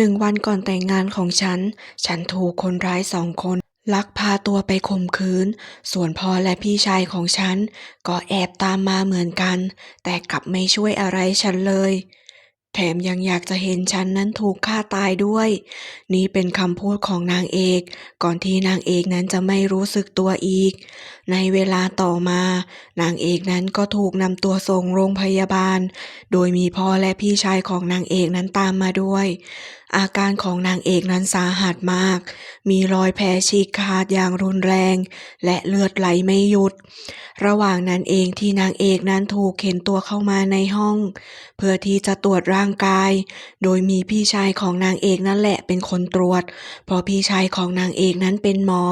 หนึ่งวันก่อนแต่งงานของฉัน ฉันถูกคนร้ายสองคน ลักพาตัวไปข่มขืน ส่วนพ่อและพี่ชายของฉัน ก็แอบตามมาเหมือนกัน แต่กลับไม่ช่วยอะไรฉันเลย แถมยังอยากจะเห็นฉันนั้นถูกฆ่าตายด้วย นี่เป็นคำพูดของนางเอก ก่อนที่นางเอกนั้นจะไม่รู้สึกตัวอีก ในเวลาต่อมา นางเอกนั้นก็ถูกนำตัวส่งโรงพยาบาล โดยมีพ่อและพี่ชายของนางเอกนั้นตามมาด้วย อาการของนางเอกนั้นสาหัสมาก มีรอยแผลฉีกขาดอย่างรุนแรง และเลือดไหลไม่หยุด ระหว่างนั้นเองที่นางเอกนั้นถูกเข็นตัวเข้ามาในห้อง เพื่อที่จะตรวจร่างกาย โดยมีพี่ชายของนางเอกนั่นแหละเป็นคนตรวจ เพราะพี่ชายของนางเอกนั้นเป็นหมอ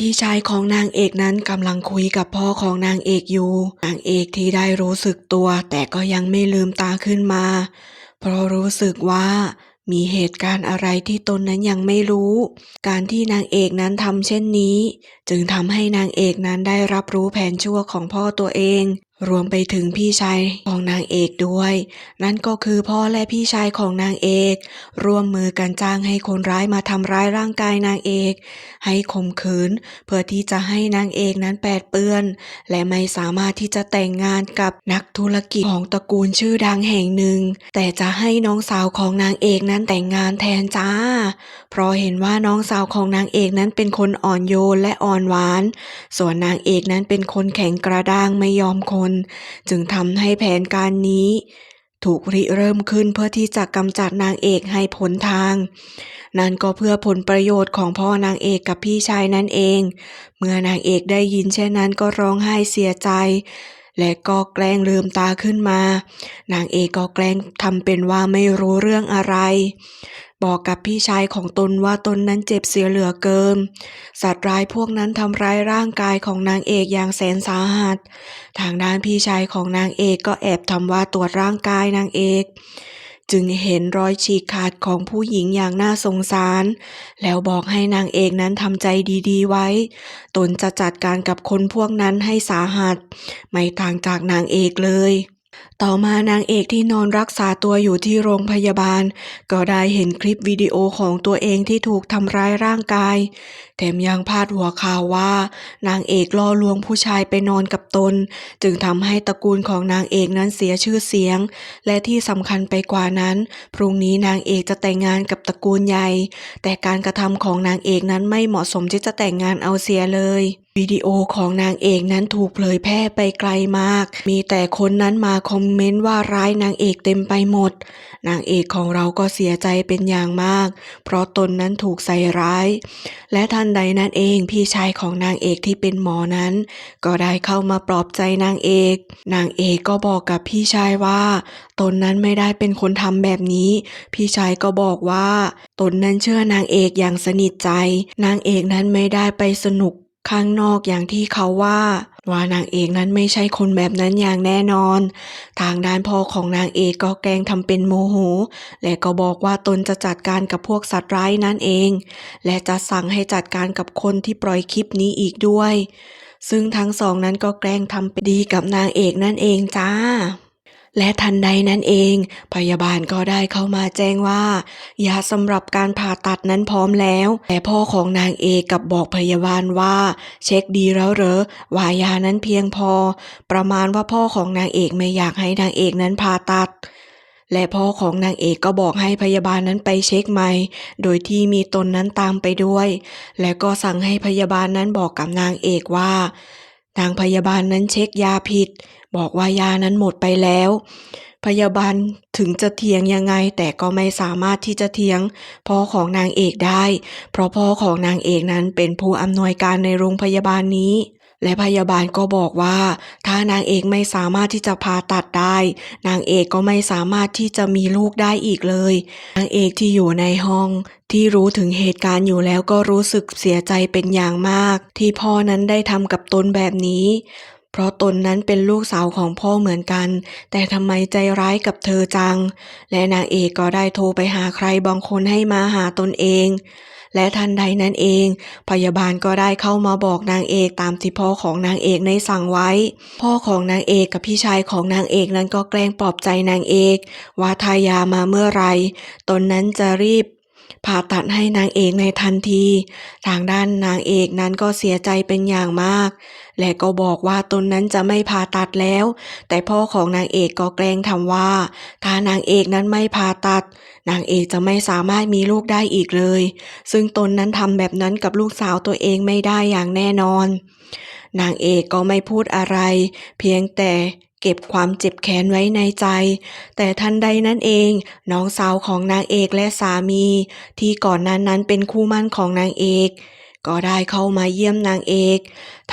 พี่ชายของนางเอกนั้นกำลังคุยกับพ่อของนางเอกอยู่ นางเอกที่ได้รู้สึกตัว แต่ก็ยังไม่ลืมตาขึ้นมา เพราะรู้สึกว่ามีเหตุการณ์อะไรที่ตนนั้นยังไม่รู้ การที่นางเอกนั้นทำเช่นนี้ จึงทำให้นางเอกนั้นได้รับรู้แผนชั่วของพ่อตัวเอง รวมไปถึงพี่ชายของนางเอกด้วย นั่นก็คือพ่อและพี่ชายของนางเอก ร่วมมือกันจ้างให้คนร้ายมาทำร้ายร่างกายนางเอก ให้ข่มขืน เพื่อที่จะให้นางเอกนั้นแปดเปื้อน และไม่สามารถที่จะแต่งงานกับนักธุรกิจของตระกูลชื่อดังแห่งหนึ่ง แต่จะให้น้องสาวของนางเอกนั้นแต่งงานแทนจ้า เพราะเห็นว่าน้องสาวของนางเอกนั้นเป็นคนอ่อนโยนและอ่อนหวาน ส่วนนางเอกนั้นเป็นคนแข็งกระด้างไม่ยอมคนจึงทำให้แผนการนี้ ถูกริเริ่มขึ้นเพื่อที่จะกำจัดนางเอกให้พ้นทาง นั่นก็เพื่อผลประโยชน์ของพ่อนางเอกกับพี่ชายนั่นเอง เมื่อนางเอกได้ยินเช่นนั้นก็ร้องไห้เสียใจและก็แกล้งลืมตาขึ้นมา นางเอกก็แกล้งทำเป็นว่าไม่รู้เรื่องอะไร บอกกับพี่ชายของตนว่าตนนั้นเจ็บเสียเหลือเกิน สัตว์ร้ายพวกนั้นทำร้ายร่างกายของนางเอกอย่างแสนสาหัส ทางด้านพี่ชายของนางเอกก็แอบทำว่าตรวจร่างกายนางเอกจึงเห็นรอยฉีกขาดของผู้หญิงอย่างน่าสงสาร แล้วบอกให้นางเอกนั้นทำใจดีๆไว้ ตนจะจัดการกับคนพวกนั้นให้สาหัส ไม่ต่างจากนางเอกเลย ต่อมานางเอกที่นอนรักษาตัวอยู่ที่โรงพยาบาล ก็ได้เห็นคลิปวิดีโอของตัวเองที่ถูกทำร้ายร่างกาย แถมยังพาดหัวข่าวว่า นางเอกล่อลวงผู้ชายไปนอนกับตน จึงทำให้ตระกูลของนางเอกนั้นเสียชื่อเสียง และที่สำคัญไปกว่านั้น พรุ่งนี้นางเอกจะแต่งงานกับตระกูลใหญ่ แต่การกระทำของนางเอกนั้นไม่เหมาะสมที่จะแต่งงานเอาเสียเลย วิดีโอของนางเอกนั้นถูกเผยแพร่ไปไกลมาก มีแต่คนนั้นมาคอมเมนต์ว่าร้ายนางเอกเต็มไปหมด นางเอกของเราก็เสียใจเป็นอย่างมาก เพราะตนนั้นถูกใส่ร้าย และทันใดนั้นเองพี่ชายของนางเอกที่เป็นหมอนั้น ก็ได้เข้ามาปลอบใจนางเอก นางเอกก็บอกกับพี่ชายว่า ตนนั้นไม่ได้เป็นคนทำแบบนี้ พี่ชายก็บอกว่า ตนนั้นเชื่อนางเอกอย่างสนิทใจ นางเอกนั้นไม่ได้ไปสนุก ข้างนอกอย่างที่เขาว่า ว่านางเอกนั้นไม่ใช่คนแบบนั้นอย่างแน่นอน ทางด้านพ่อของนางเอกก็แกล้งทำเป็นโมโห และก็บอกว่าตนจะจัดการกับพวกสัตว์ร้ายนั่นเอง และจะสั่งให้จัดการกับคนที่ปล่อยคลิปนี้อีกด้วย ซึ่งทั้งสองนั้นก็แกล้งทำเป็นดีกับนางเอกนั่นเองจ้า และทันใดนั้นเอง พยาบาลก็ได้เข้ามาแจ้งว่า ยาสำหรับการผ่าตัดนั้นพร้อมแล้ว แต่พ่อของนางเอกกับบอกพยาบาลว่า เช็คดีแล้วเหรอว่ายานั้นเพียงพอ ประมาณว่าพ่อของนางเอกไม่อยากให้นางเอกนั้นผ่าตัดและพ่อของนางเอกก็บอกให้พยาบาลนั้นไปเช็คใหม่ โดยที่มีตนนั้นตามไปด้วย และก็สั่งให้พยาบาลนั้นบอกกับนางเอกว่า นางพยาบาลนั้นเช็คยาผิด บอกว่ายานั้นหมดไปแล้ว พยาบาลถึงจะเถียงยังไง แต่ก็ไม่สามารถที่จะเถียงพ่อของนางเอกได้ เพราะพ่อของนางเอกนั้นเป็นผู้อำนวยการในโรงพยาบาลนี้และพยาบาลก็บอกว่า ถ้านางเอกไม่สามารถที่จะผ่าตัดได้ นางเอกก็ไม่สามารถที่จะมีลูกได้อีกเลย นางเอกที่อยู่ในห้อง ที่รู้ถึงเหตุการณ์อยู่แล้วก็รู้สึกเสียใจเป็นอย่างมาก ที่พ่อนั้นได้ทำกับตนแบบนี้ เพราะตนนั้นเป็นลูกสาวของพ่อเหมือนกัน แต่ทำไมใจร้ายกับเธอจัง และนางเอกก็ได้โทรไปหาใครบางคนให้มาหาตนเอง และทันใดนั้นเอง พยาบาลก็ได้เข้ามาบอกนางเอกตามที่พ่อของนางเอกได้สั่งไว้ พ่อของนางเอกกับพี่ชายของนางเอกนั้นก็แกล้งปลอบใจนางเอก ว่าทายามาเมื่อไหรตนนั้นจะรีบ ผ่าตัดให้นางเอกในทันที ทางด้านนางเอกนั้นก็เสียใจเป็นอย่างมาก และก็บอกว่าตนนั้นจะไม่ผ่าตัดแล้ว แต่พ่อของนางเอกก็แกล้งทำว่า ถ้านางเอกนั้นไม่ผ่าตัด นางเอกจะไม่สามารถมีลูกได้อีกเลย ซึ่งตนนั้นทำแบบนั้นกับลูกสาวตัวเองไม่ได้อย่างแน่นอนนางเอกก็ไม่พูดอะไร เพียงแต่ เก็บความเจ็บแค้นไว้ในใจ แต่ทันใดนั้นเอง น้องสาวของนางเอกและสามี ที่ก่อนนั้นนั้นเป็นคู่มั่นของนางเอกก็ได้เข้ามาเยี่ยมนางเอก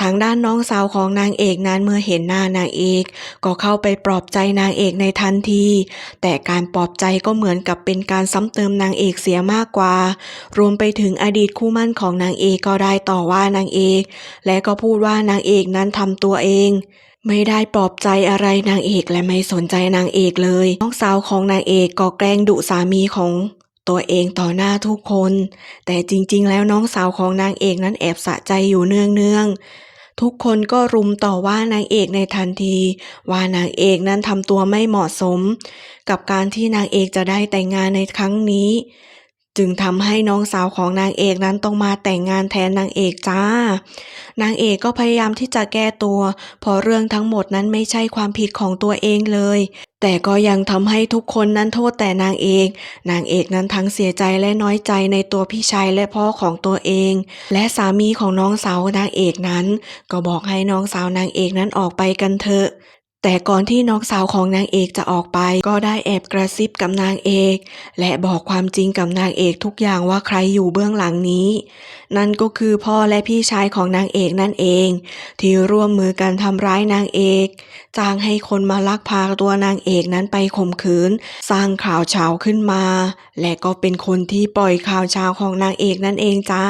ทางด้านน้องสาวของนางเอกนั้นเมื่อเห็นหน้านางเอก ก็เข้าไปปลอบใจนางเอกในทันที แต่การปลอบใจก็เหมือนกับเป็นการซ้ำเติมนางเอกเสียมากกว่า รวมไปถึงอดีตคู่มั่นของนางเอกก็ได้ต่อว่านางเอก และก็พูดว่านางเอกนั้นทำตัวเอง ไม่ได้ปลอบใจอะไรนางเอกและไม่สนใจนางเอกเลย น้องสาวของนางเอกก็แกล้งดุสามีของตัวเองต่อหน้าทุกคน แต่จริงๆ แล้วน้องสาวของนางเอกนั้นแอบสะใจอยู่เนืองๆ ทุกคนก็รุมต่อว่านางเอกในทันที ว่านางเอกนั้นทำตัวไม่เหมาะสม กับการที่นางเอกจะได้แต่งงานในครั้งนี้ จึงทำให้น้องสาวของนางเอกนั้นต้องมาแต่งงานแทนนางเอกจ้า นางเอกก็พยายามที่จะแก้ตัวเพราะเรื่องทั้งหมดนั้นไม่ใช่ความผิดของตัวเองเลย แต่ก็ยังทำให้ทุกคนนั้นโทษแต่นางเอก นางเอกนั้นทั้งเสียใจและน้อยใจในตัวพี่ชายและพ่อของตัวเอง และสามีของน้องสาวนางเอกนั้น ก็บอกให้น้องสาวนางเอกนั้นออกไปกันเถอะ แต่ก่อนที่น้องสาวของนางเอกจะออกไป ก็ได้แอบกระซิบกับนางเอก และบอกความจริงกับนางเอกทุกอย่างว่าใครอยู่เบื้องหลังนี้ นั่นก็คือพ่อและพี่ชายของนางเอกนั่นเอง ที่ร่วมมือกันทำร้ายนางเอก จ้างให้คนมาลักพาตัวนางเอกนั้นไปข่มขืน สร้างข่าวเช้าขึ้นมา และก็เป็นคนที่ปล่อยข่าวเช้าของนางเอกนั่นเองจ้า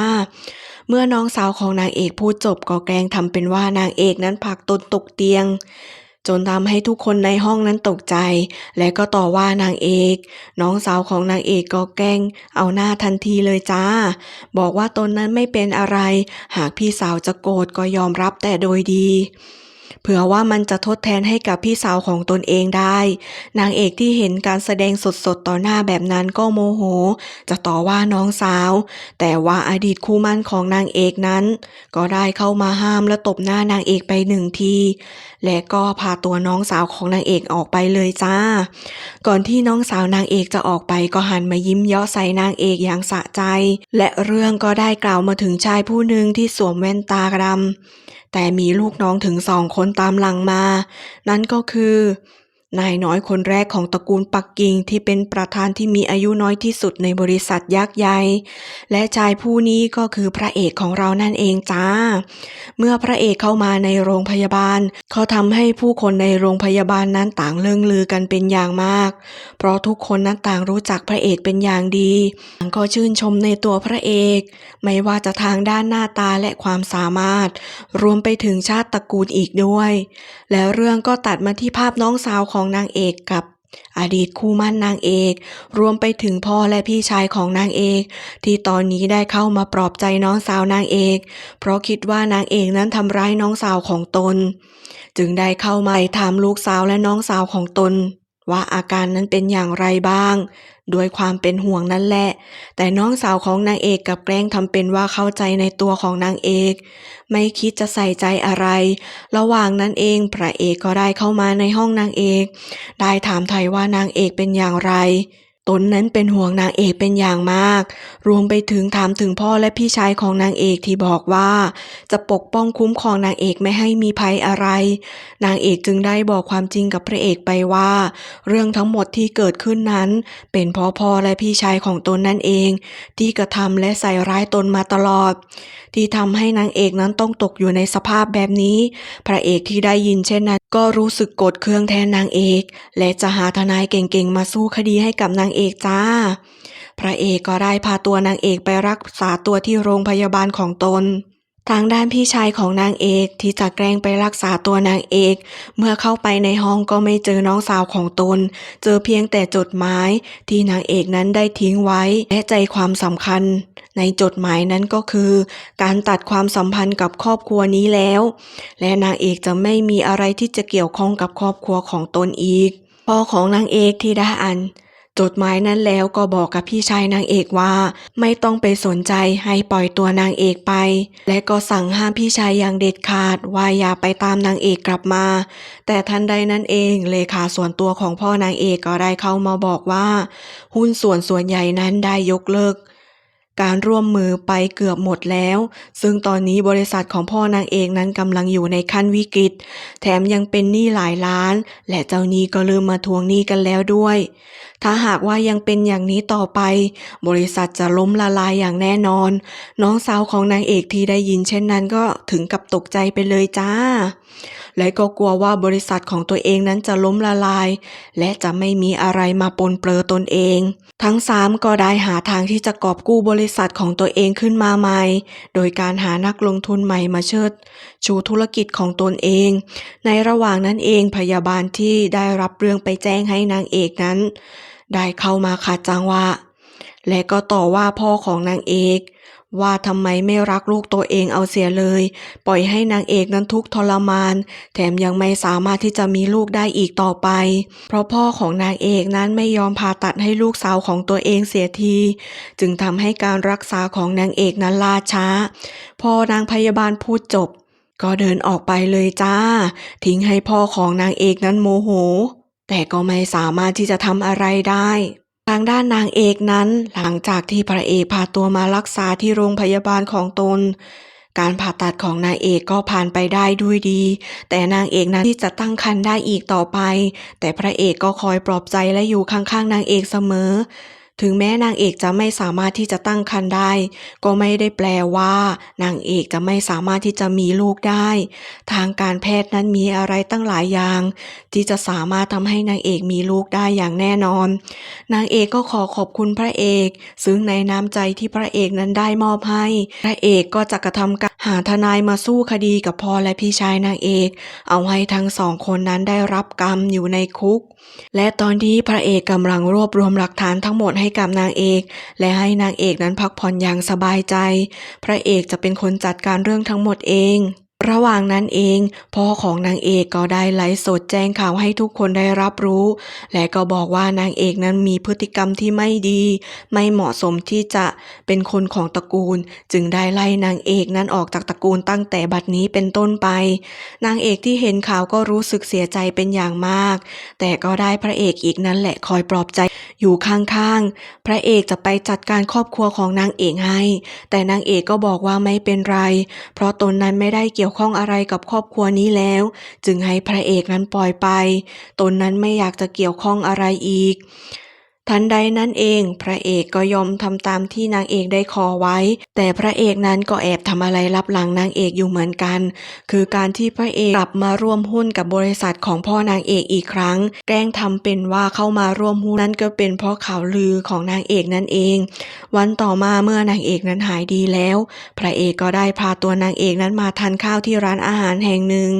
เมื่อน้องสาวของนางเอกพูดจบก็แกล้งทำเป็นว่านางเอกนั้นผลักตนตกเตียง จนทำให้ทุกคนในห้องนั้นตกใจ และก็ต่อว่านางเอก น้องสาวของนางเอกก็แกล้ง เอาหน้าทันทีเลยจ้า บอกว่าตนนั้นไม่เป็นอะไร หากพี่สาวจะโกรธก็ยอมรับแต่โดยดี เผื่อว่ามันจะทดแทนให้กับพี่สาวของตนเองได้ นางเอกที่เห็นการแสดงสดๆต่อหน้าแบบนั้นก็โมโห จะต่อว่าน้องสาว แต่ว่าอดีตคู่มั่นของนางเอกนั้น ก็ได้เข้ามาห้ามและตบหน้านางเอกไปหนึ่งที และก็พาตัวน้องสาวของนางเอกออกไปเลยจ้า ก่อนที่น้องสาวนางเอกจะออกไปก็หันมายิ้มเยาะใส่นางเอกอย่างสะใจ และเรื่องก็ได้กล่าวมาถึงชายผู้หนึ่งที่สวมแว่นตาดำ แต่มีลูกน้องถึงสองคนตามหลังมา นั่นก็คือ นายน้อยคนแรกของตระกูลปักกิ่งที่เป็นประธานที่มีอายุน้อยที่สุดในบริษัทยักษ์ใหญ่ และชายผู้นี้ก็คือพระเอกของเรานั่นเองจ้า เมื่อพระเอกเข้ามาในโรงพยาบาล เขาทำให้ผู้คนในโรงพยาบาลนั้นต่างเลื่องลือกันเป็นอย่างมาก เพราะทุกคนนั้นต่างรู้จักพระเอกเป็นอย่างดีต่างก็ชื่นชมในตัวพระเอก ไม่ว่าจะทางด้านหน้าตาและความสามารถ รวมไปถึงชาติตระกูลอีกด้วย แล้วเรื่องก็ตัดมาที่ภาพน้องสาวของของนางเอกกับอดีตคู่มั่นนางเอก รวมไปถึงพ่อและพี่ชายของนางเอก ที่ตอนนี้ได้เข้ามาปลอบใจน้องสาวนางเอก เพราะคิดว่านางเอกนั้นทำร้ายน้องสาวของตน จึงได้เข้ามาถามลูกสาวและน้องสาวของตน ว่าอาการนั้นเป็นอย่างไรบ้าง ด้วยความเป็นห่วงนั่นแหละ แต่น้องสาวของนางเอกกับแกล้งทำเป็นว่าเข้าใจในตัวของนางเอก ไม่คิดจะใส่ใจอะไร ระหว่างนั้นเองพระเอกก็ได้เข้ามาในห้องนางเอก ได้ถามไทยว่านางเอกเป็นอย่างไร ตนนั้นเป็นห่วงนางเอกเป็นอย่างมาก รวมไปถึงถามถึงพ่อและพี่ชายของนางเอกที่บอกว่า จะปกป้องคุ้มครองนางเอกไม่ให้มีภัยอะไร นางเอกจึงได้บอกความจริงกับพระเอกไปว่า เรื่องทั้งหมดที่เกิดขึ้นนั้น เป็นพราะพ่อและพี่ชายของตนนั่นเอง ที่กระทำและใส่ร้ายตนมาตลอด ที่ทำให้นางเอกนั้นต้องตกอยู่ในสภาพแบบนี้ พระเอกที่ได้ยินเช่นนั้น ก็รู้สึกโกรธเคืองแทนนางเอก และจะหาทนายเก่งๆมาสู้คดีให้กับนางเอกจ้า พระเอกก็ได้พาตัวนางเอกไปรักษาตัวที่โรงพยาบาลของตน ทางด้านพี่ชายของนางเอกที่จะแกล้งไปรักษาตัวนางเอก เมื่อเข้าไปในห้องก็ไม่เจอน้องสาวของตน เจอเพียงแต่จดหมายที่นางเอกนั้นได้ทิ้งไว้และใจความสำคัญ ในจดหมายนั้นก็คือ การตัดความสัมพันธ์กับครอบครัวนี้แล้ว และนางเอกจะไม่มีอะไรที่จะเกี่ยวข้องกับครอบครัวของตนอีกพ่อของนางเอกที่ได้อ่าน จดหมายนั้นแล้วก็บอกกับพี่ชายนางเอกว่า ไม่ต้องไปสนใจให้ปล่อยตัวนางเอกไป และก็สั่งห้ามพี่ชายอย่างเด็ดขาดว่าอย่าไปตามนางเอกกลับมา แต่ทันใดนั้นเองเลขาส่วนตัวของพ่อนางเอกก็ได้เข้ามาบอกว่า หุ้นส่วนส่วนใหญ่นั้นได้ยกเลิก การร่วมมือไปเกือบหมดแล้ว ซึ่งตอนนี้บริษัทของพ่อนางเอกนั้นกำลังอยู่ในขั้นวิกฤต แถมยังเป็นหนี้หลายล้าน และเจ้าหนี้ก็เริ่มมาทวงหนี้กันแล้วด้วย ถ้าหากว่ายังเป็นอย่างนี้ต่อไป บริษัทจะล้มละลายอย่างแน่นอน น้องสาวของนางเอกที่ได้ยินเช่นนั้นก็ถึงกับตกใจไปเลยจ้า และก็กลัวว่าบริษัทของตัวเองนั้นจะล้มละลาย และจะไม่มีอะไรมาปนเปื้อตนเอง ทั้งสามก็ได้หาทางที่จะกอบกู้บริษัทของตัวเองขึ้นมาใหม่ โดยการหานักลงทุนใหม่มาเชิด ชูธุรกิจของตนเอง ในระหว่างนั้นเองพยาบาลที่ได้รับเรื่องไปแจ้งให้นางเอกนั้น ได้เข้ามาขัดจังหวะและก็ต่อว่าพ่อของนางเอก ว่าทำไมไม่รักลูกตัวเองเอาเสียเลย ปล่อยให้นางเอกนั้นทุกข์ทรมาน แถมยังไม่สามารถที่จะมีลูกได้อีกต่อไป เพราะพ่อของนางเอกนั้นไม่ยอมผ่าตัดให้ลูกสาวของตัวเองเสียที จึงทำให้การรักษาของนางเอกนั้นล่าช้า พอนางพยาบาลพูดจบ ก็เดินออกไปเลยจ้า ทิ้งให้พ่อของนางเอกนั้นโมโห แต่ก็ไม่สามารถที่จะทำอะไรได้างด้านนางเอกนั้น หลังจากที่พระเอกพาตัวมารักษาที่โรงพยาบาลของตน การผ่าตัดของนางเอกก็ผ่านไปได้ด้วยดี แต่นางเอกนั้นที่จะตั้งครรภ์ได้อีกต่อไป แต่พระเอกก็คอยปลอบใจและอยู่ข้างๆนางเอกเสมอ ถึงแม้นางเอกจะไม่สามารถที่จะตั้งครรภ์ได้ ก็ไม่ได้แปลว่า นางเอกจะไม่สามารถที่จะมีลูกได้ ทางการแพทย์นั้นมีอะไรตั้งหลายอย่าง ที่จะสามารถทำให้นางเอกมีลูกได้อย่างแน่นอน นางเอกก็ขอขอบคุณพระเอก ซึ่งในน้ำใจที่พระเอกนั้นได้มอบให้ พระเอกก็จะกระทำการหาทนายมาสู้คดีกับพ่อและพี่ชายนางเอก เอาให้ทั้งสองคนนั้นได้รับกรรมอยู่ในคุก และตอนที่พระเอกกำลังรวบรวมหลักฐานทั้งหมดให้กับนางเอก และให้นางเอกนั้นพักผ่อนอย่างสบายใจ พระเอกจะเป็นคนจัดการเรื่องทั้งหมดเอง ระหว่างนั้นเองพ่อของนางเอกก็ได้ไลฟ์สดแจ้งข่าวให้ทุกคนได้รับรู้ และก็บอกว่านางเอกนั้นมีพฤติกรรมที่ไม่ดี ไม่เหมาะสมที่จะเป็นคนของตระกูล จึงได้ไล่นางเอกนั้นออกจากตระกูลตั้งแต่บัดนี้เป็นต้นไป นางเอกที่เห็นข่าวก็รู้สึกเสียใจเป็นอย่างมาก แต่ก็ได้พระเอกอีกนั้นแหละคอยปลอบใจอยู่ข้างๆ พระเอกจะไปจัดการครอบครัวของนางเอกให้ แต่นางเอกก็บอกว่าไม่เป็นไร เพราะตนนั้นไม่ได้เกี่ยวข้องอะไรกับครอบครัวนี้แล้ว จึงให้พระเอกนั้นปล่อยไป ตนนั้นไม่อยากจะเกี่ยวข้องอะไรอีก ทันใดนั้นเอง พระเอกก็ยอมทำตามที่นางเอกได้ขอไว้ แต่พระเอกนั้นก็แอบทำอะไรลับหลังนางเอกอยู่เหมือนกัน คือการที่พระเอกกลับมาร่วมหุ้นกับบริษัทของพ่อนางเอกอีกครั้ง แกล้งทำเป็นว่าเข้ามาร่วมหุ้นนั่นก็เป็นเพราะข่าวลือของนางเอกนั่นเอง วันต่อมาเมื่อนางเอกนั้นหายดีแล้ว พระเอกก็ได้พาตัวนางเอกนั้นมาทานข้าวที่ร้านอาหารแห่งหนึ่ง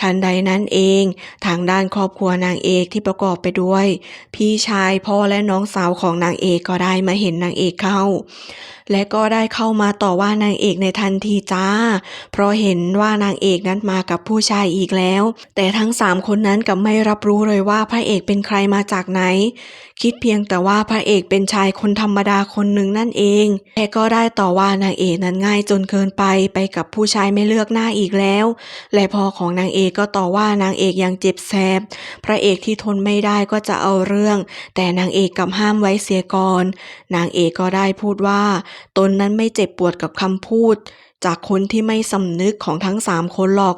ทันใดนั้นเอง ทางด้านครอบครัวนางเอกที่ประกอบไปด้วย พี่ชายพ่อและน้องสาวของนางเอกก็ได้มาเห็นนางเอกเข้า และก็ได้เข้ามาต่อว่านางเอกในทันทีจ้า เพราะเห็นว่านางเอกนั้นมากับผู้ชายอีกแล้ว แต่ทั้งสามคนนั้นกับไม่รับรู้เลยว่าพระเอกเป็นใครมาจากไหน คิดเพียงแต่ว่าพระเอกเป็นชายคนธรรมดาคนหนึ่งนั่นเองแต่ก็ได้ต่อว่านางเอกนั้นง่ายจนเกินไปไปกับผู้ชายไม่เลือกหน้าอีกแล้ว และพ่อของนางเอกก็ต่อว่านางเอกอย่างเจ็บแสบพระเอกที่ทนไม่ได้ก็จะเอาเรื่อง แต่นางเอกกลับห้ามไว้เสียก่อน นางเอกก็ได้พูดว่า ตนนั้นไม่เจ็บปวดกับคำพูด จากคนที่ไม่สำนึกของทั้งสามคนหรอก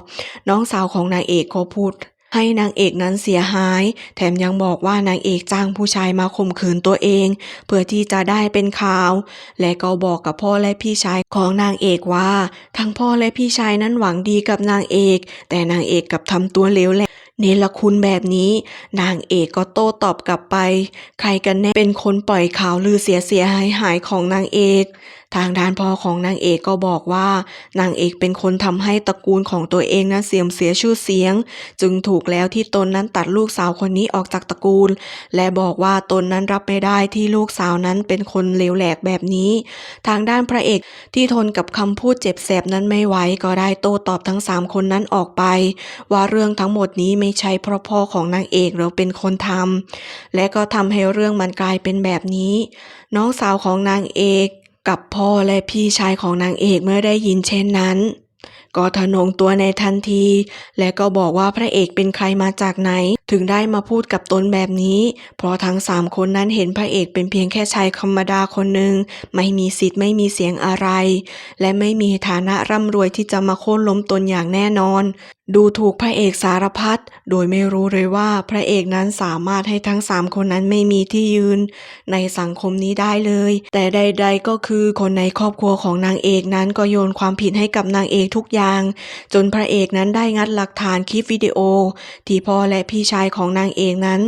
น้องสาวของนางเอกก็พูดให้นางเอกนั้นเสียหาย แถมยังบอกว่านางเอกจ้างผู้ชายมาข่มขืนตัวเอง เพื่อที่จะได้เป็นข่าว และก็บอกกับพ่อและพี่ชายของนางเอกว่า ทั้งพ่อและพี่ชายนั้นหวังดีกับนางเอก แต่นางเอกกลับทำตัวเลวแหละ เนรคุณแบบนี้ นางเอกก็โต้ตอบกลับไป ใครกันแน่เป็นคนปล่อยข่าวลือเสียเสียหายหายของนางเอก ทางด้านพ่อของนางเอกก็บอกว่านางเอกเป็นคนทำให้ตระกูลของตัวเองนั้นเสื่อมเสียชื่อเสียง จึงถูกแล้วที่ตนนั้นตัดลูกสาวคนนี้ออกจากตระกูล และบอกว่าตนนั้นรับไม่ได้ที่ลูกสาวนั้นเป็นคนเลวแหลกแบบนี้ ทางด้านพระเอกที่ทนกับคำพูดเจ็บแสบนั้นไม่ไหวก็ได้โต้ตอบทั้งสามคนนั้นออกไป ว่าเรื่องทั้งหมดนี้ไม่ใช่เพราะพ่อของนางเอกหรือเป็นคนทำและก็ทำให้เรื่องมันกลายเป็นแบบนี้ น้องสาวของนางเอก กับพ่อและพี่ชายของนางเอกเมื่อได้ยินเช่นนั้น ก็ทะนงตัวในทันที และก็บอกว่าพระเอกเป็นใครมาจากไหน ถึงได้มาพูดกับตนแบบนี้ เพราะทั้งสามคนนั้นเห็นพระเอกเป็นเพียงแค่ชายธรรมดาคนหนึ่งไม่มีสิทธิ์ไม่มีเสียงอะไร และไม่มีฐานะร่ำรวยที่จะมาโค่นล้มตนอย่างแน่นอน ดูถูกพระเอกสารพัดโดยไม่รู้เลยว่าพระเอกนั้นสามารถให้ทั้งสามคนนั้นไม่มีที่ยืน ในสังคมนี้ได้เลย แต่ใด ๆก็คือคนในครอบครัวของนางเอกนั้นก็โยนความผิดให้กับนางเอกทุกอย่าง จนพระเอกนั้นได้งัดหลักฐานคลิปวิดีโอ ที่พ่อและพี่ชายของนางเอกนั้น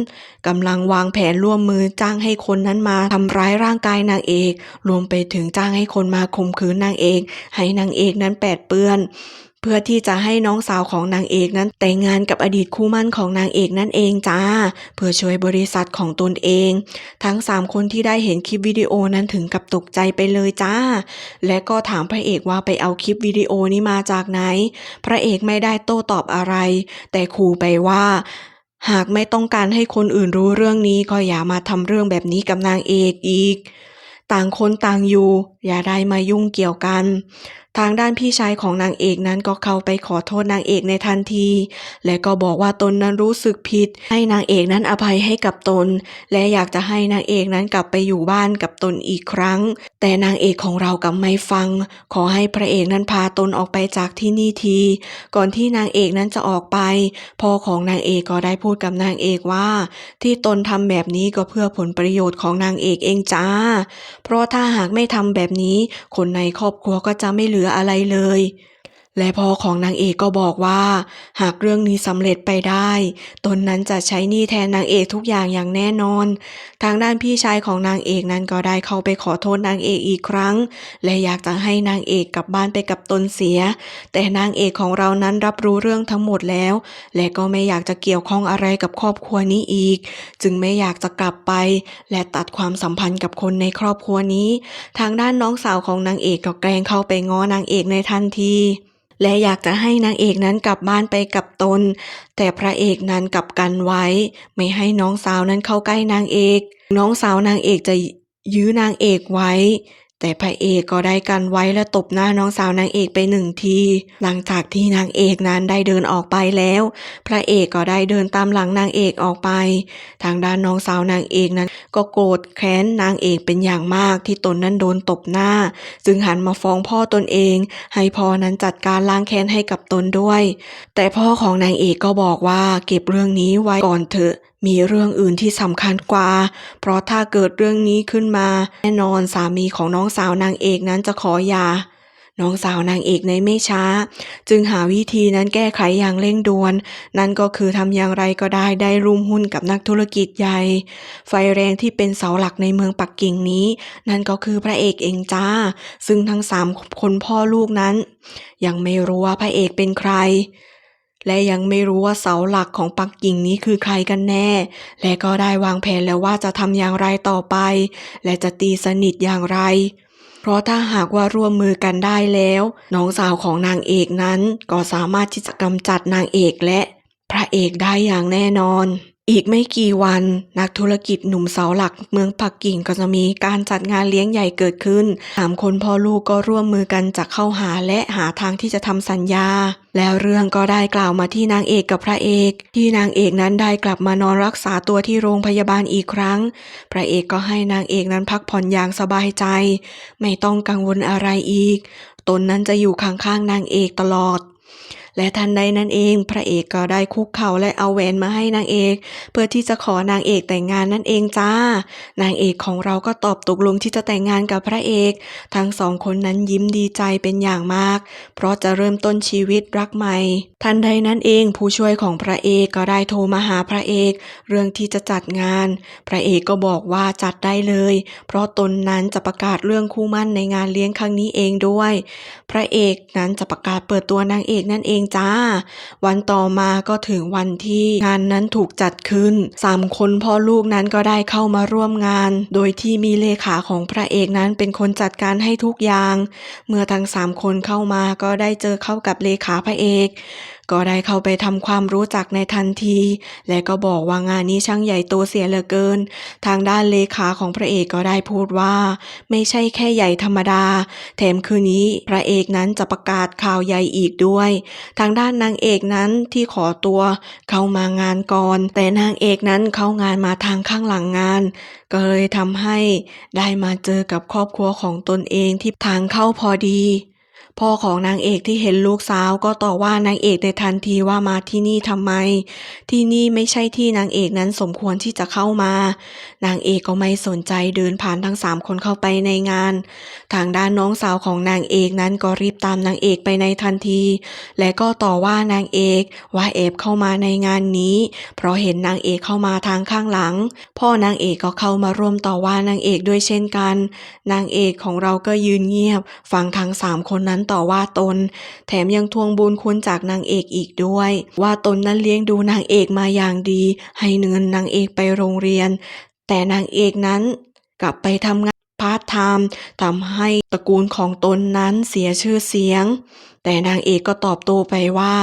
กำลังวางแผนร่วมมือจ้างให้คนนั้นมาทำร้ายร่างกายนางเอก รวมไปถึงจ้างให้คนมาข่มขืนนางเอก ให้นางเอกนั้นแปดเปื้อน เพื่อที่จะให้น้องสาวของนางเอกนั้นแต่งงานกับอดีตคู่มั่นของนางเอกนั่นเองจ้า เพื่อช่วยบริษัทของตนเอง ทั้งสามคนที่ได้เห็นคลิปวิดีโอนั้นถึงกับตกใจไปเลยจ้า และก็ถามพระเอกว่าไปเอาคลิปวิดีโอนี้มาจากไหน พระเอกไม่ได้โต้ตอบอะไร แต่ขู่ไปว่าหากไม่ต้องการให้คนอื่นรู้เรื่องนี้ก็อย่ามาทำเรื่องแบบนี้กับนางเอกอีก ต่างคนต่างอยู่ อย่าได้มายุ่งเกี่ยวกัน ทางด้านพี่ชายของนางเอกนั้นก็เข้าไปขอโทษนางเอกในทันที และก็บอกว่าตนนั้นรู้สึกผิด ให้นางเอกนั้นอภัยให้กับตน และอยากจะให้นางเอกนั้นกลับไปอยู่บ้านกับตนอีกครั้ง แต่นางเอกของเรากลับไม่ฟัง ขอให้พระเอกนั้นพาตนออกไปจากที่นี่ที ก่อนที่นางเอกนั้นจะออกไป พ่อของนางเอกก็ได้พูดกับนางเอกว่า ที่ตนทำแบบนี้ก็เพื่อผลประโยชน์ของนางเอกเองจ้า เพราะถ้าหากไม่ทำแบบนี้ คนในครอบครัวก็จะไม่เหลืออะไรเลย และพ่อของนางเอกก็บอกว่า หากเรื่องนี้สำเร็จไปได้ ตนนั้นจะใช้หนี้แทนนางเอกทุกอย่างอย่างแน่นอน ทางด้านพี่ชายของนางเอกนั้นก็ได้เข้าไปขอโทษนางเอกอีกครั้ง และอยากจะให้นางเอกกลับบ้านไปกับตนเสีย แต่นางเอกของเรานั้นรับรู้เรื่องทั้งหมดแล้ว และก็ไม่อยากจะเกี่ยวข้องอะไรกับครอบครัวนี้อีก จึงไม่อยากจะกลับไป และตัดความสัมพันธ์กับคนในครอบครัวนี้ ทางด้านน้องสาวของนางเอกก็แกล้งเข้าไปง้อนางเอกในทันที และอยากจะให้นางเอกนั้นกลับบ้านไปกับตน แต่พระเอกนั้นกลับกันไว้ ไม่ให้น้องสาวนั้นเข้าใกล้นางเอก น้องสาวนางเอกจะยื้อนางเอกไว้ แต่พระเอกก็ได้กันไว้และตบหน้าน้องสาวนางเอกไปหนึ่งที หลังจากที่นางเอกนั้นได้เดินออกไปแล้ว พระเอกก็ได้เดินตามหลังนางเอกออกไป ทางด้านน้องสาวนางเอกนั้น ก็โกรธแค้นนางเอกเป็นอย่างมากที่ตนนั้นโดนตบหน้า จึงหันมาฟ้องพ่อตนเอง ให้พ่อนั้นจัดการล้างแค้นให้กับตนด้วย แต่พ่อของนางเอกก็บอกว่าเก็บเรื่องนี้ไว้ก่อนเถอะ มีเรื่องอื่นที่สำคัญกว่า เพราะถ้าเกิดเรื่องนี้ขึ้นมา แน่นอนสามีของน้องสาวนางเอกนั้นจะขอหย่าน้องสาวนางเอกในไม่ช้า จึงหาวิธีนั้นแก้ไขอย่างเร่งด่วน นั่นก็คือทำอย่างไรก็ได้ได้ร่วมหุ้นกับนักธุรกิจใหญ่ ไฟแรงที่เป็นเสาหลักในเมืองปักกิ่งนี้ นั่นก็คือพระเอกเองจ้า ซึ่งทั้งสามคนพ่อลูกนั้น ยังไม่รู้ว่าพระเอกเป็นใคร และยังไม่รู้ว่าเสาหลักของปักกิ่งนี้คือใครกันแน่ และก็ได้วางแผนแล้วว่าจะทำอย่างไรต่อไป และจะตีสนิทอย่างไร เพราะถ้าหากว่าร่วมมือกันได้แล้ว น้องสาวของนางเอกนั้น ก็สามารถที่จะกำจัดนางเอกและ พระเอกได้อย่างแน่นอน อีกไม่กี่วัน นักธุรกิจหนุ่มเสาหลักเมืองปักกิ่งก็จะมีการจัดงานเลี้ยงใหญ่เกิดขึ้นสามคนพ่อลูกก็ร่วมมือกันจะเข้าหาและหาทางที่จะทำสัญญา แล้วเรื่องก็ได้กล่าวมาที่นางเอกกับพระเอก ที่นางเอกนั้นได้กลับมานอนรักษาตัวที่โรงพยาบาลอีกครั้ง พระเอกก็ให้นางเอกนั้นพักผ่อนอย่างสบายใจ ไม่ต้องกังวลอะไรอีก ตนนั้นจะอยู่ข้างๆนางเอกตลอด และทันใดนั้นเอง พระเอกก็ได้คุกเข่าและเอาแหวนมาให้นางเอก เพื่อที่จะขอนางเอกแต่งงานนั่นเองจ้า นางเอกของเราก็ตอบตกลงที่จะแต่งงานกับพระเอก ทั้งสองคนนั้นยิ้มดีใจเป็นอย่างมาก เพราะจะเริ่มต้นชีวิตรักใหม่ ทันใดนั้นเองผู้ช่วยของพระเอกก็ได้โทรมาหาพระเอก เรื่องที่จะจัดงาน พระเอกก็บอกว่าจัดได้เลย เพราะตนนั้นจะประกาศเรื่องคู่มั่นในงานเลี้ยงครั้งนี้เองด้วย พระเอกนั้นจะประกาศเปิดตัวนางเอกนั่นเองจ้า วันต่อมาก็ถึงวันที่งานนั้นถูกจัดขึ้นสามคนพ่อลูกนั้นก็ได้เข้ามาร่วมงาน โดยที่มีเลขาของพระเอกนั้นเป็นคนจัดการให้ทุกอย่าง เมื่อทั้งสามคนเข้ามาก็ได้เจอเข้ากับเลขาพระเอกก็ได้เข้าไปทำความรู้จักในทันที และก็บอกว่างานนี้ช่างใหญ่โตเสียเหลือเกิน ทางด้านเลขาของพระเอกก็ได้พูดว่า ไม่ใช่แค่ใหญ่ธรรมดา แถมคืนนี้พระเอกนั้นจะประกาศข่าวใหญ่อีกด้วย ทางด้านนางเอกนั้นที่ขอตัว เข้ามางานก่อน แต่นางเอกนั้นเข้างานมาทางข้างหลังงาน ก็เลยทำให้ได้มาเจอกับครอบครัวของตนเองที่ทางเข้าพอดี พ่อของนางเอกที่เห็นลูกสาวก็ต่อว่านางเอกในทันทีว่ามาที่นี่ทำไม ที่นี่ไม่ใช่ที่นางเอกนั้นสมควรที่จะเข้ามา นางเอกก็ไม่สนใจเดินผ่านทั้งสามคนเข้าไปในงาน ทางด้านน้องสาวของนางเอกนั้นก็รีบตามนางเอกไปในทันที และก็ต่อว่านางเอกว่าแอบเข้ามาในงานนี้ เพราะเห็นนางเอกเข้ามาทางข้างหลัง พ่อนางเอกก็เข้ามาร่วมต่อว่านางเอกด้วยเช่นกัน นางเอกของเราก็ยืนเงียบฟังทั้งสามคนนั้นต่อว่าตน แถมยังทวงบุญคุณจากนางเอกอีกด้วย ว่าตนนั้นเลี้ยงดูนางเอกมาอย่างดี ให้เงินนางเอกไปโรงเรียน แต่นางเอกนั้นกลับไปทำงานพาร์ทไทม์ทำให้ตระกูลของตนนั้นเสียชื่อเสียง แต่นางเอกก็ตอบโต้ไปว่า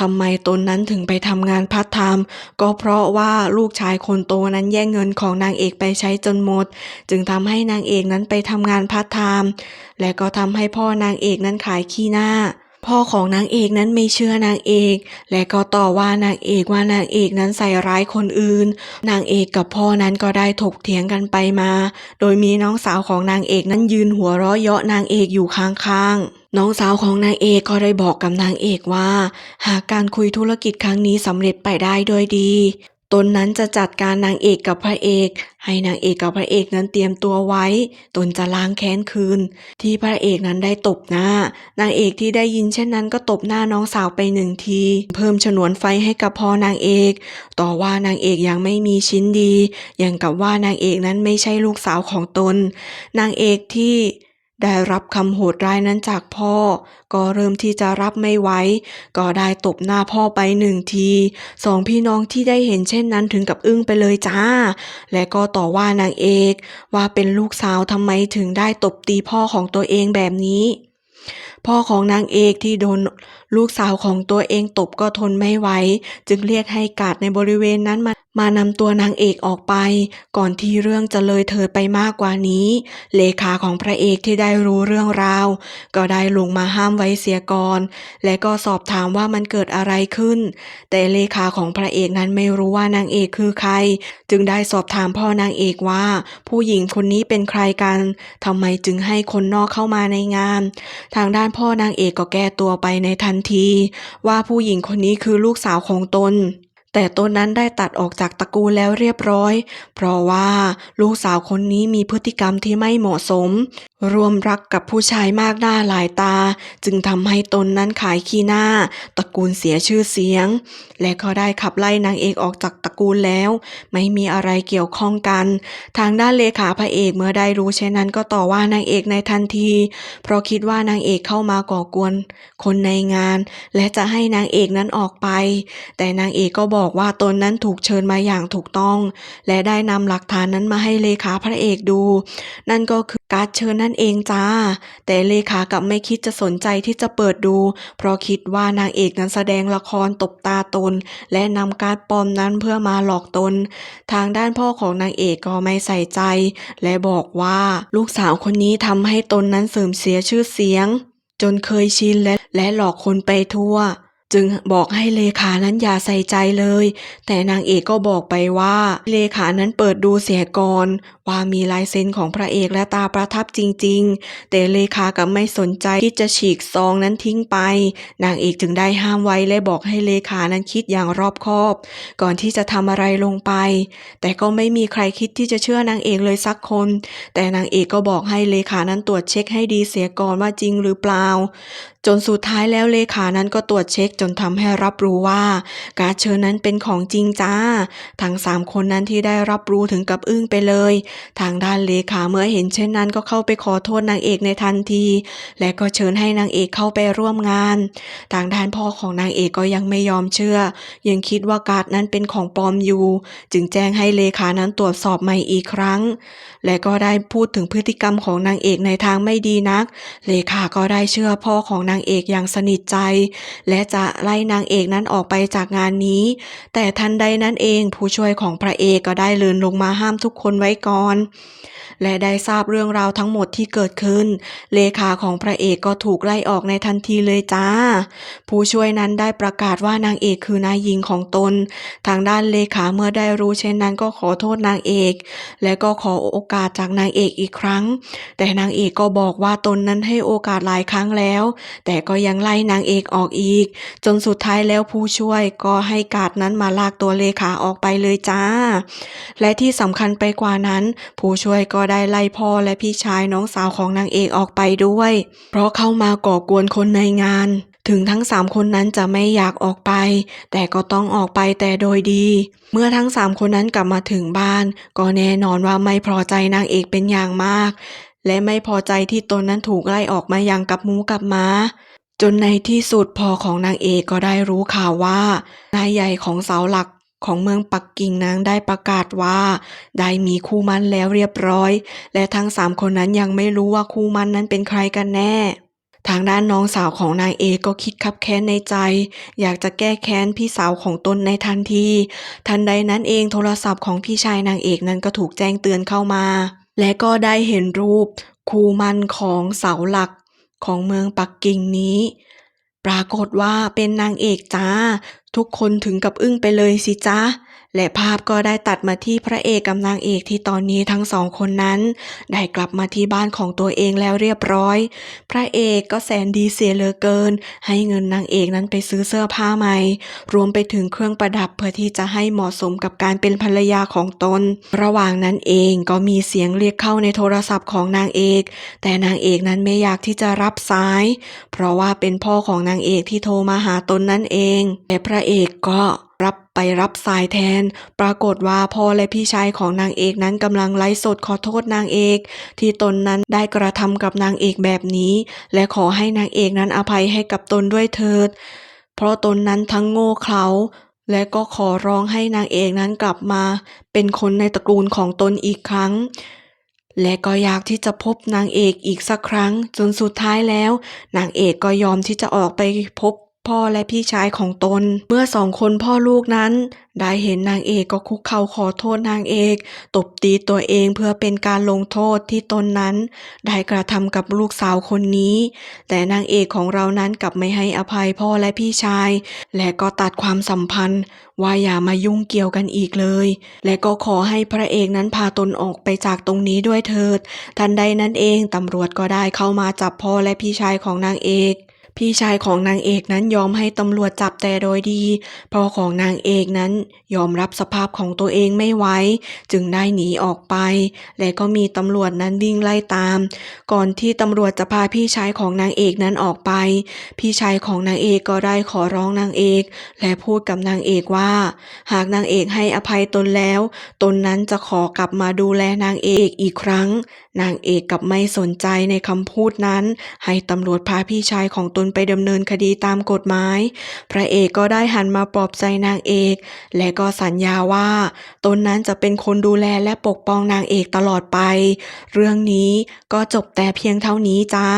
ทำไมตนนั้นถึงไปทำงานพัฒทไทม์ก็เพราะว่าลูกชายคนโตนั้นแย่งเงินของนางเอกไปใช้จนหมด จึงทำให้นางเอกนั้นไปทำงานพัฒทไทม์และก็ทำให้พ่อนางเอกนั้นขายขี้หน้า พ่อของนางเอกนั้นไม่เชื่อนางเอก และก็ต่อว่านางเอกว่านางเอกนั้นใส่ร้ายคนอื่น นางเอกกับพ่อนั้นก็ได้ถกเถียงกันไปมา โดยมีน้องสาวของนางเอกนั้นยืนหัวเราะเยาะนางเอกอยู่ข้างๆน้องสาวของนางเอกก็ได้บอกกับนางเอกว่า หากการคุยธุรกิจครั้งนี้สำเร็จไปได้โดยดี ตนนั้นจะจัดการนางเอกกับพระเอก ให้นางเอกกับพระเอกนั้นเตรียมตัวไว้ ตนจะล้างแค้นคืน ที่พระเอกนั้นได้ตบหน้า นางเอกที่ได้ยินเช่นนั้นก็ตบหน้าน้องสาวไปหนึ่งที เพิ่มฉนวนไฟให้กับพ่อนางเอก ต่อว่านางเอกยังไม่มีชิ้นดี อย่างกับว่านางเอกนั้นไม่ใช่ลูกสาวของตน นางเอกที่ ได้รับคำโหดร้ายนั้นจากพ่อ ก็เริ่มที่จะรับไม่ไหวก็ได้ตบหน้าพ่อไปหนึ่งทีสองพี่น้องที่ได้เห็นเช่นนั้นถึงกับอึ้งไปเลยจ้า และก็ต่อว่านางเอก ว่าเป็นลูกสาวทำไมถึงได้ตบตีพ่อของตัวเองแบบนี้พ่อของนางเอกที่โดนลูกสาวของตัวเองตบก็ทนไม่ไหวจึงเรียกให้กาดในบริเวณนั้นมา มานำตัวนางเอกออกไป ก่อนที่เรื่องจะเลยเถิดไปมากกว่านี้ เลขาของพระเอกที่ได้รู้เรื่องราว ก็ได้ลงมาห้ามไว้เสียก่อน และก็สอบถามว่ามันเกิดอะไรขึ้น แต่เลขาของพระเอกนั้นไม่รู้ว่านางเอกคือใคร จึงได้สอบถามพ่อนางเอกว่า ผู้หญิงคนนี้เป็นใครกันทำไมจึงให้คนนอกเข้ามาในงาน ทางด้านพ่อนางเอกก็แก้ตัวไปในทันที ว่าผู้หญิงคนนี้คือลูกสาวของตน แต่ตนนั้นได้ตัดออกจากตระกูลแล้วเรียบร้อย เพราะว่าลูกสาวคนนี้มีพฤติกรรมที่ไม่เหมาะสมรวมรักกับผู้ชายมากหน้าหลายตา จึงทำให้ตนนั้นขายขี้หน้า ตระกูลเสียชื่อเสียง และก็ได้ขับไล่นางเอกออกจากตระกูลแล้ว ไม่มีอะไรเกี่ยวข้องกัน ทางด้านเลขาพระเอกเมื่อได้รู้เช่นนั้นก็ต่อว่านางเอกในทันที เพราะคิดว่านางเอกเข้ามาก่อกวน คนในงาน และจะให้นางเอกนั้นออกไป แต่นางเอกก็บอกว่าตนนั้นถูกเชิญมาอย่างถูกต้อง และได้นำหลักฐานนั้นมาให้เลขาพระเอกดู นั่นก็คือการเชิญนั่น่นเองจ้า แต่เลขากลับไม่คิดจะสนใจที่จะเปิดดู เพราะคิดว่านางเอกนั้นแสดงละครตบตาตน และนำการปลอมนั้นเพื่อมาหลอกตน ทางด้านพ่อของนางเอกก็ไม่ใส่ใจ และบอกว่าลูกสาวคนนี้ทำให้ตนนั้นเสื่อมเสียชื่อเสียง จนเคยชินและและหลอกคนไปทั่ว จึงบอกให้เลขานั้นอย่าใส่ใจเลย แต่นางเอกก็บอกไปว่า เลขานั้นเปิดดูเสียก่อนว่ามีลายเซ็นของพระเอกและตาประทับจริง ๆ แต่เลขากับไม่สนใจที่จะฉีกซองนั้นทิ้งไป นางเอกจึงได้ห้ามไว้และบอกให้เลขานั้นคิดอย่างรอบคอบ ก่อนที่จะทำอะไรลงไป แต่ก็ไม่มีใครคิดที่จะเชื่อนางเอกเลยสักคน แต่นางเอกก็บอกให้เลขานั้นตรวจเช็คให้ดีเสียก่อนว่าจริงหรือเปล่าจนสุดท้ายแล้วเลขานั้นก็ตรวจเช็คจนทำให้รับรู้ว่า การเชิญนั้นเป็นของจริงจ้า ทั้งสามคนนั้นที่ได้รับรู้ถึงกับอึ้งไปเลย ทางด้านเลขาเมื่อเห็นเช่นนั้นก็เข้าไปขอโทษนางเอกในทันที และก็เชิญให้นางเอกเข้าไปร่วมงาน ทางด้านพ่อของนางเอกก็ยังไม่ยอมเชื่อ ยังคิดว่าการ์ดนั้นเป็นของปลอมอยู่ จึงแจ้งให้เลขานั้นตรวจสอบใหม่อีกครั้งและก็ได้พูดถึงพฤติกรรมของนางเอกในทางไม่ดีนัก เลขาก็ได้เชื่อพ่อของนางเอกอย่างสนิทใจ และจะไล่นางเอกนั้นออกไปจากงานนี้ แต่ทันใดนั้นเองผู้ช่วยของพระเอกก็ได้เลินลงมาห้ามทุกคนไว้ก่อน และได้ทราบเรื่องราวทั้งหมดที่เกิดขึ้น เลขาของพระเอกก็ถูกไล่ออกในทันทีเลยจ้า ผู้ช่วยนั้นได้ประกาศว่านางเอกคือนายหญิงของตน ทางด้านเลขาเมื่อได้รู้เช่นนั้นก็ขอโทษนางเอก และก็ขอโอกาสจากนางเอกอีกครั้ง แต่นางเอกก็บอกว่าตนนั้นให้โอกาสหลายครั้งแล้ว แต่ก็ยังไล่นางเอกออกอีก จนสุดท้ายแล้วผู้ช่วยก็ให้กาดนั้นมาลากตัวเลขาออกไปเลยจ้า และที่สำคัญไปกว่านั้น ผู้ช่วยก็ได้ไล่พ่อและพี่ชายน้องสาวของนางเอกออกไปด้วย เพราะเข้ามาก่อกวนคนในงาน ถึงทั้งสามคนนั้นจะไม่อยากออกไป แต่ก็ต้องออกไปแต่โดยดี เมื่อทั้งสามคนนั้นกลับมาถึงบ้าน ก็แน่นอนว่าไม่พอใจนางเอกเป็นอย่างมาก และไม่พอใจที่ตนนั้นถูกไล่ออกมาอย่างกับหมูกับม้าจนในที่สุดพ่อของนางเอกก็ได้รู้ข่าวว่านายใหญ่ของเสาหลักของเมืองปักกิ่งนั้นได้ประกาศว่า ได้มีคู่มั่นแล้วเรียบร้อย และทั้งสามคนนั้นยังไม่รู้ว่าคู่มั่นนั้นเป็นใครกันแน่ ทางด้านน้องสาวของนางเอกก็คิดคับแค้นในใจ อยากจะแก้แค้นพี่สาวของตนในทันที ทันใดนั้นเองโทรศัพท์ของพี่ชายนางเอกนั้นก็ถูกแจ้งเตือนเข้ามา และก็ได้เห็นรูปคูมันของเสาหลักของเมืองปักกิ่งนี้ ปรากฏว่าเป็นนางเอกจ้า ทุกคนถึงกับอึ้งไปเลยสิจ้า และภาพก็ได้ตัดมาที่พระเอกกับนางเอกที่ตอนนี้ทั้งสองคนนั้น ได้กลับมาที่บ้านของตัวเองแล้วเรียบร้อย พระเอกก็แสนดีเสียเหลือเกิน ให้เงินนางเอกนั้นไปซื้อเสื้อผ้าใหม่ รวมไปถึงเครื่องประดับเพื่อที่จะให้เหมาะสมกับการเป็นภรรยาของตน ระหว่างนั้นเองก็มีเสียงเรียกเข้าในโทรศัพท์ของนางเอก แต่นางเอกนั้นไม่อยากที่จะรับสาย เพราะว่าเป็นพ่อของนางเอกที่โทรมาหาตนนั่นเอง แต่พระเอกก็ รับไปรับสายแทน ปรากฏว่าพ่อและพี่ชายของนางเอกนั้นกำลังไลฟ์สดขอโทษนางเอก ที่ตนนั้นได้กระทำกับนางเอกแบบนี้ และขอให้นางเอกนั้นอภัยให้กับตนด้วยเถิด เพราะตนนั้นทั้งโง่เขลาและก็ขอร้องให้นางเอกนั้นกลับมา เป็นคนในตระกูลของตนอีกครั้ง และก็อยากที่จะพบนางเอกอีกสักครั้ง จนสุดท้ายแล้ว นางเอกก็ยอมที่จะออกไปพบ พ่อและพี่ชายของตน เมื่อสองคนพ่อลูกนั้น ได้เห็นนางเอกก็คุกเข่าขอโทษนางเอก ตบตีตัวเองเพื่อเป็นการลงโทษที่ตนนั้น ได้กระทำกับลูกสาวคนนี้ แต่นางเอกของเรานั้นกลับไม่ให้อภัยพ่อและพี่ชาย และก็ตัดความสัมพันธ์ ว่าอย่ามายุ่งเกี่ยวกันอีกเลย และก็ขอให้พระเอกนั้นพาตนออกไปจากตรงนี้ด้วยเถิด ทันใดนั้นเองตำรวจก็ได้เข้ามาจับพ่อและพี่ชายของนางเอก พี่ชายของนางเอกนั้นยอมให้ตำรวจจับแต่โดยดีพ่อของนางเอกนั้นยอมรับสภาพของตัวเองไม่ไหวจึงได้หนีออกไป และก็มีตำรวจนั้นวิ่งไล่ตาม ก่อนที่ตำรวจจะพาพี่ชายของนางเอกนั้นออกไป พี่ชายของนางเอกก็ได้ขอร้องนางเอก และพูดกับนางเอกว่า หากนางเอกให้อภัยตนแล้ว ตนนั้นจะขอกลับมาดูแลนางเอกอีกครั้ง นางเอกกับไม่สนใจในคำพูดนั้น ให้ตำรวจพาพี่ชายของตนไปดำเนินคดีตามกฎหมาย พระเอกก็ได้หันมาปลอบใจนางเอก และก็สัญญาว่า ตนนั้นจะเป็นคนดูแลและปกป้องนางเอกตลอดไป เรื่องนี้ก็จบแต่เพียงเท่านี้จ้า